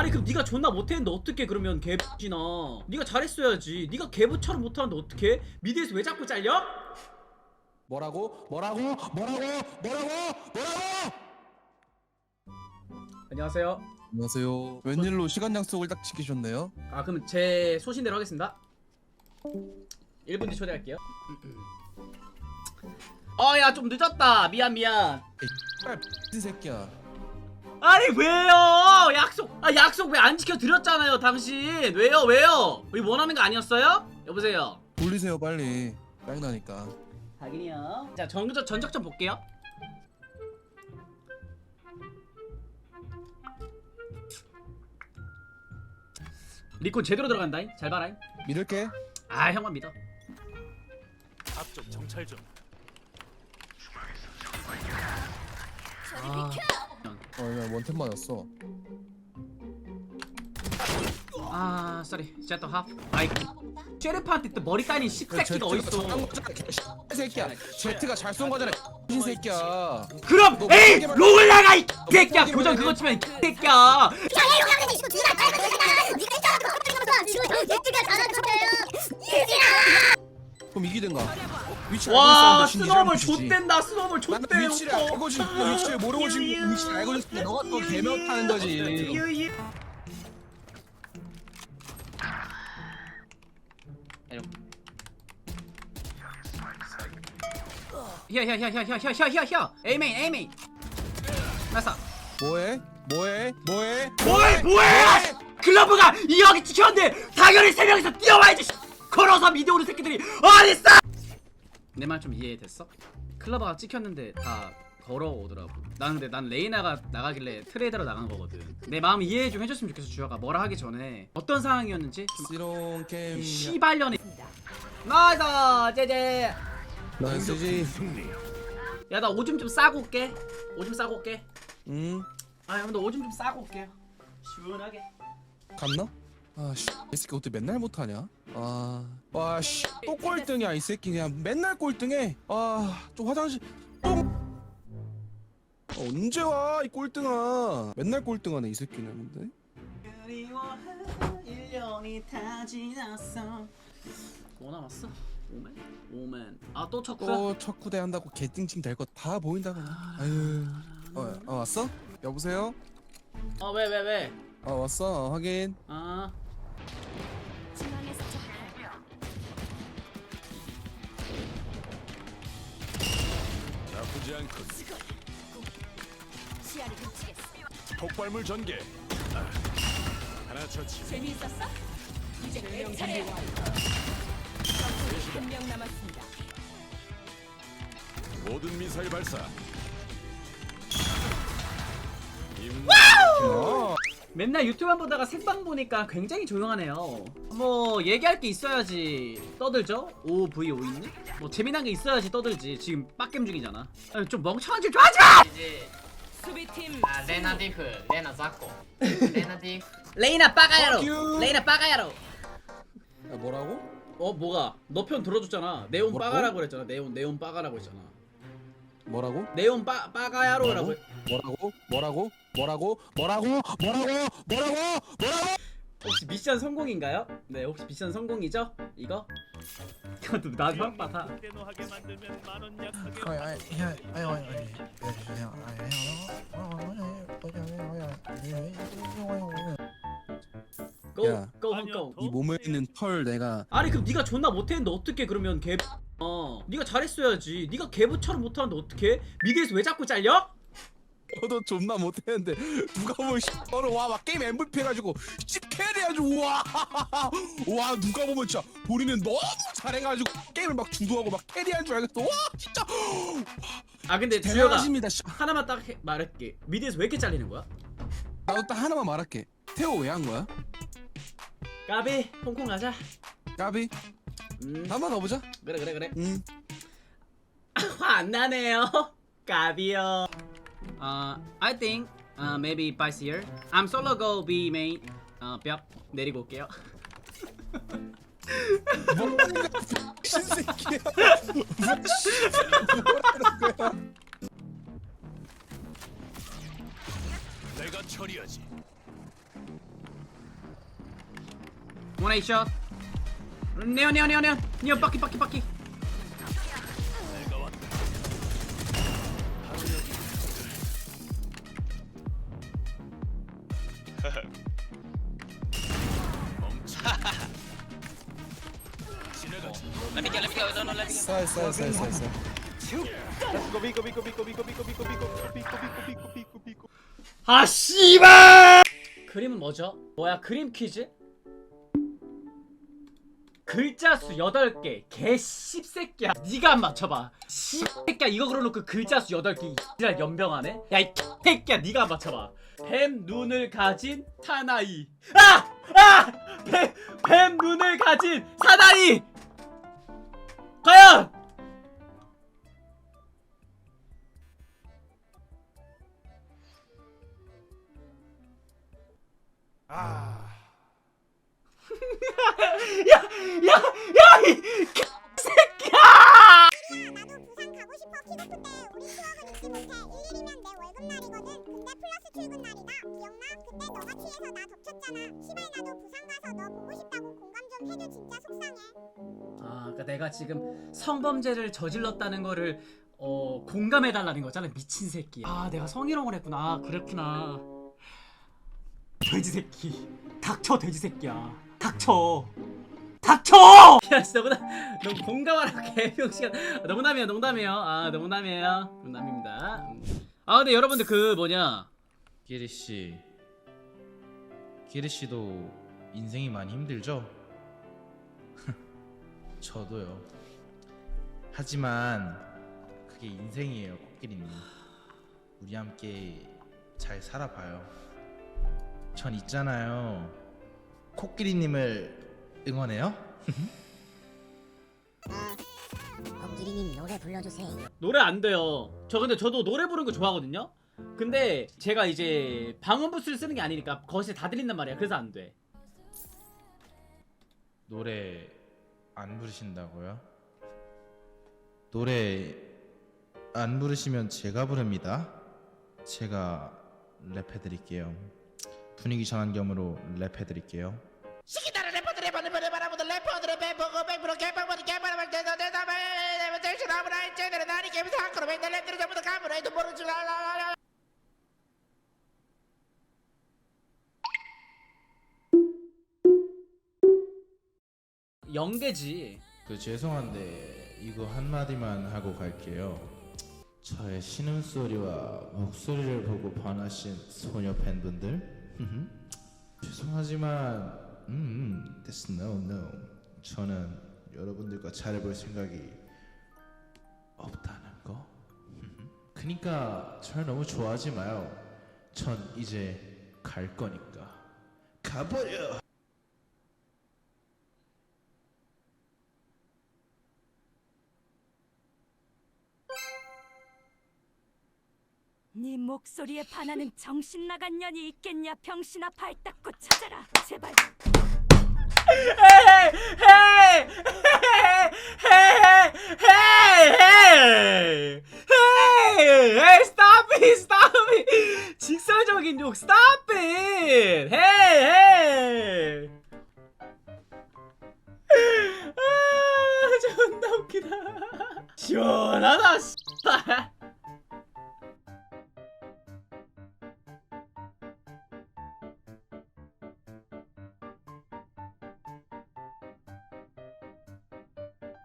아니 그럼 네가 존나 못했는데 어떻게 그러면 개부지나 네가 잘했어야지 네가 개부처럼 못하는데 어떻게 미드에서 왜 자꾸 잘려? 뭐라고? 뭐라고? 뭐라고? 뭐라고? 뭐라고? 안녕하세요 안녕하세요. 웬일로 시간 약속을 딱 지키셨네요? 아 그럼 제 소신대로 하겠습니다 1분 뒤 초대할게요 어야 좀 늦었다 미안 미안 이 새끼야. 아니 왜요? 약속 아 약속 왜 안 지켜 드렸잖아요 당신. 왜요 왜요? 우리 원하는 거 아니었어요? 여보세요? 돌리세요 빨리. 짱나니까. 확인이요 자 전적, 전적 좀 볼게요. 리콘 제대로 들어간다잉? 잘 봐라잉. 믿을게. 아 형만 믿어. 앞쪽 정찰 중. 아, 어, 나 원탭 맞았어. 아 쏘리 제또 하프 아이 쉐리프한테 또 머리 따니 씹새끼가 어딨어 새끼야. 제트가 잘 쏜 거잖아. 이 새끼야. 그럼 에이 롱을 나가 이 새끼야 교정 그거 치면 이 새끼야 자네 용량에 대신 들어갈 거야. 네가 있잖아. 지금 예지가 잘하는 척해요. 예지야. 그럼 이기든가. 위치 와 알고 있었는데 스노볼 진짜 좆된다 스노볼 나는 좆대 위치를 알고 지금 위치를 모르고 지금 위치를 알고 있었는데 너가 또 개명하는 거지. 히어 히어 히어 히어 히어 히어 에이메인 에이메인 나사 뭐해? 뭐해? 뭐해? 뭐해 뭐해 클럽가 이 여기 찍혔는데 당연히 세 명이서 뛰어와야지 씨. 걸어서 미드 오는 새끼들이 어딨어? 내 말 좀 이해됐어? 클럽가 찍혔는데 다 걸어오더라고. 난 근데 난 레이나가 나가길래 트레이더로 나간 거거든. 내 마음 이해 좀 해줬으면 좋겠어 주혁아 뭐라 하기 전에. 어떤 상황이었는지 게임. 시발년이. 나이스! 제제! 나이스지. 야 나 오줌 좀 싸고 올게. 오줌 싸고 올게. 응. 아 근데 오줌 좀 싸고 올게요. 시원하게. 갔나? 아씨 이 새끼 어떻게 맨날 못하냐? 아, 아와씨 또 꼴등이야 이 새끼 그냥 맨날 꼴등해. 아좀 화장실 똥. 아, 언제 와 이 꼴등아? 맨날 꼴등하네 이 새끼는 근데. 그리워한 1년이 다 지났어 뭐 남았어? 오맨? 오맨 아또 쳤어? 또 척후대 한다고 개찡찡 될거다 보인다고. 아유. 어, 어 왔어? 여보세요? 어왜 왜 왜? 어 왔어 어, 확인. 아 나쁘지 않군. 폭발물 전개. 아, 하나 처치. 재미있었어? 이제 내 차례야. 적군이 한명 남았습니다. 모든 미사일 발사. 임무 어. 맨날 유튜브만 보다가 생방 보니까 굉장히 조용하네요 뭐 얘기할 게 있어야지 떠들죠? OVO 있니? 뭐 재미난 게 있어야지 떠들지 지금 빡겜 중이잖아 아니, 좀 멍청한 짓좀 하지마! 이제 수비팀 아 레나 디프 레나 자코 레나 디프 레이나 빠가야로. 레이나 빠가야로 야, 뭐라고? 어 뭐가 너 편 들어줬잖아 네온 뭐라고? 빠가라고 그랬잖아 네온 네온 빠가라고 했잖아 뭐라고? 네온 빠 빠가야로라고 뭐라고? 뭐라고? 뭐라고? 뭐라고? 뭐라고? 뭐라고? 뭐라고? 뭐라고? 혹시 미션 성공인가요? 네 혹시 미션 성공이죠? 이거? 이것도 나도 한 바다 대노하게 만들면 만원 약하게. 아이 아이 야 아이 아이 아이 고! 야. 고! 고! 이 몸에 있는 털 내가 아니 그럼 네가 존나 못했는데 어떻게 그러면 개 어, 네가 잘했어야지. 네가 개부처럼 못하는데 어떻게? 미드에서 왜 자꾸 잘려? 너도 존나 못했는데 누가 보면 씨, 너는 와막 게임 MVP 해가지고 씨 캐리해가지고 와와 누가 보면 진짜 본인은 너무 잘해가지고 게임을 막 주도하고 막 캐리한 줄 알겠어 와 진짜 아 근데 주혁아 대단하십니다 씨. 하나만 딱 해- 말할게. 미드에서 왜 이렇게 잘리는 거야? 나도 딱 하나만 말할게 태호 왜 한 거야? 까비 홍콩 가자. 까비 음 한번 가보자 그래 그래 그래. 음 화 안 나네요. 까비요. 어, I think uh, maybe by year. I'm solo go B main. 어, 벽 내리고 올게요. 내가 처리하지. Shot. 네오 네오 네오 네오 네오 바퀴 바퀴 바퀴. 쌀쌀쌀 쌀쌀 아 씨발! 그림은 뭐죠? 뭐야 그림 퀴즈? 글자 수 8개 개 씹새끼야 네가 안 맞춰봐 씹새끼야 이거 그려놓고 글자 수 8개 이랄 연병하네 야이 새끼야 네가 안 맞춰봐 뱀 눈을 가진 사나이 아! 아! 뱀, 뱀 눈을 가진 사나이 과연 야야 야 이 새끼야 나도 부산 가고 싶어 키고프 때 우리 추억은 잊지 못해 일일이면 내 월급 날이거든 근데 플러스 출근 날이다 기억나? 그때 너가 취해서 나 덮쳤잖아 시발 나도 부산 가서 너 보고 싶다고 해줘 진짜 속상해 아, 그러니까 내가 지금 성범죄를 저질렀다는 거를 어, 공감해 달라는 거잖아. 미친 새끼. 아, 내가 성희롱을 했구나. 아, 그랬구나. 돼지 새끼. 닥쳐 돼지 새끼야. 닥쳐. 닥쳐! 야, 진짜 너무나 너무 공감하라 개병시간. 아, 농담이에요, 농담이에요. 아, 농담이에요. 농담입니다. 음. 아, 근데 여러분들 그 뭐냐? 기리 씨, 기리 씨도 인생이 많이 힘들죠? 저도요. 하지만 그게 인생이에요, 코끼리님. 우리 함께 잘 살아봐요. 전 있잖아요. 코끼리님을 응원해요. 코끼리님 노래 불러주세요 노래 안 돼요. 저 근데 저도 노래 부르는 거 좋아하거든요. 근데 제가 이제 방음 부스를 쓰는 게 아니니까 거실에 다 들린단 말이야. 그래서 안 돼. 노래 안 부르신다고요? 노래 안 부르시면 제가 부릅니다. 제가 랩해드릴게요. 분위기 전환 겸으로 랩해드릴게요. 시키다는 래퍼들의 번을 번을 바라보던 래퍼들의 배보고 백프로 개빵보니 개빵을 대서 대답을 대신 아무나 제대로 나니 게임에서 한꺼로 맨날 랩들을 전부 다 감으로 해도 줄 알아 영계지. 그 죄송한데 이거 한 마디만 하고 갈게요. 저의 신음 소리와 목소리를 보고 반하신 소녀 팬분들 죄송하지만 음, that's no no. 저는 여러분들과 잘해볼 생각이 없다는 거. 그니까 절 너무 좋아하지 마요. 전 이제 갈 거니까 가버려. 네 목소리에 반하는 정신 나간 년이 있겠냐 병신아 발 닦고 찾아라. 제발. 직설적인 욕 stop it 헤이 헤이 아 존나 웃기다. 시원하다 씨.